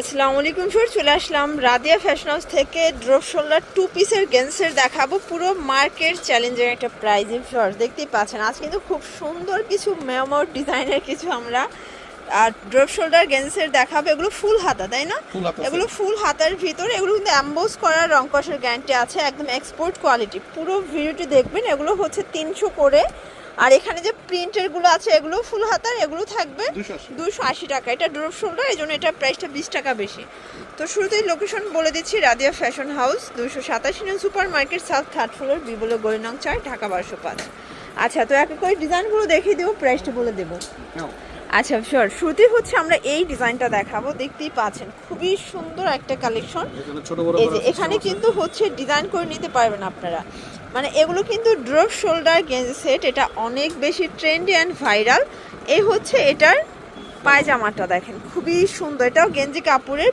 আসসালামু আলাইকুম স্যার চলে আসলাম রাদিয়া ফ্যাশন হাউস থেকে ড্রপ শোল্ডার টু পিসের গেন্সের দেখাবো। পুরো মার্কেট চ্যালেঞ্জের একটা প্রাইজের শর্ট দেখতেই পাচ্ছেন। আজ কিন্তু খুব সুন্দর কিছু মেমোর ডিজাইনের কিছু আমরা আর ড্রপ শোল্ডার গেন্সের দেখাবো। এগুলো ফুল হাতা তাই না? এগুলো ফুল হাতার ভিতরে এগুলো কিন্তু অ্যাম্বোস করা রং কষের গ্যারান্টি আছে একদম এক্সপোর্ট কোয়ালিটি পুরো ভিডিওটি দেখবেন এগুলো হচ্ছে তিনশো করে আর এখানে যে প্রিন্টেরগুলো আছে এগুলো ফুল হাতার এগুলো থাকবে 280 দুশো আশি টাকা। এটা ড্রপ শোল্ডার এই জন্য এটার প্রাইসটা বিশ টাকা বেশি। তো শুরুতেই লোকেশন বলে দিচ্ছি রাদিয়া ফ্যাশন হাউস দুশো সাতাশি new super market south third floor বিবল গরিনং চার ঢাকা বারোশো পাঁচ। আচ্ছা তো এক করে ডিজাইনগুলো দেখিয়ে দেবো প্রাইসটা বলে দেবো। আচ্ছা শিওর শুরুতেই হচ্ছে আমরা এই ডিজাইনটা দেখাবো। দেখতেই পাচ্ছেন খুবই সুন্দর একটা কালেকশন এই যে এখানে কিন্তু হচ্ছে ডিজাইন করে নিতে পারবেন আপনারা। মানে এগুলো কিন্তু ড্রপ শোল্ডার গেঞ্জ সেট এটা অনেক বেশি ট্রেন্ডি অ্যান্ড ভাইরাল এই হচ্ছে এটার পায়জামাটা দেখেন খুবই সুন্দর। এটাও গেঞ্জি কাপড়ের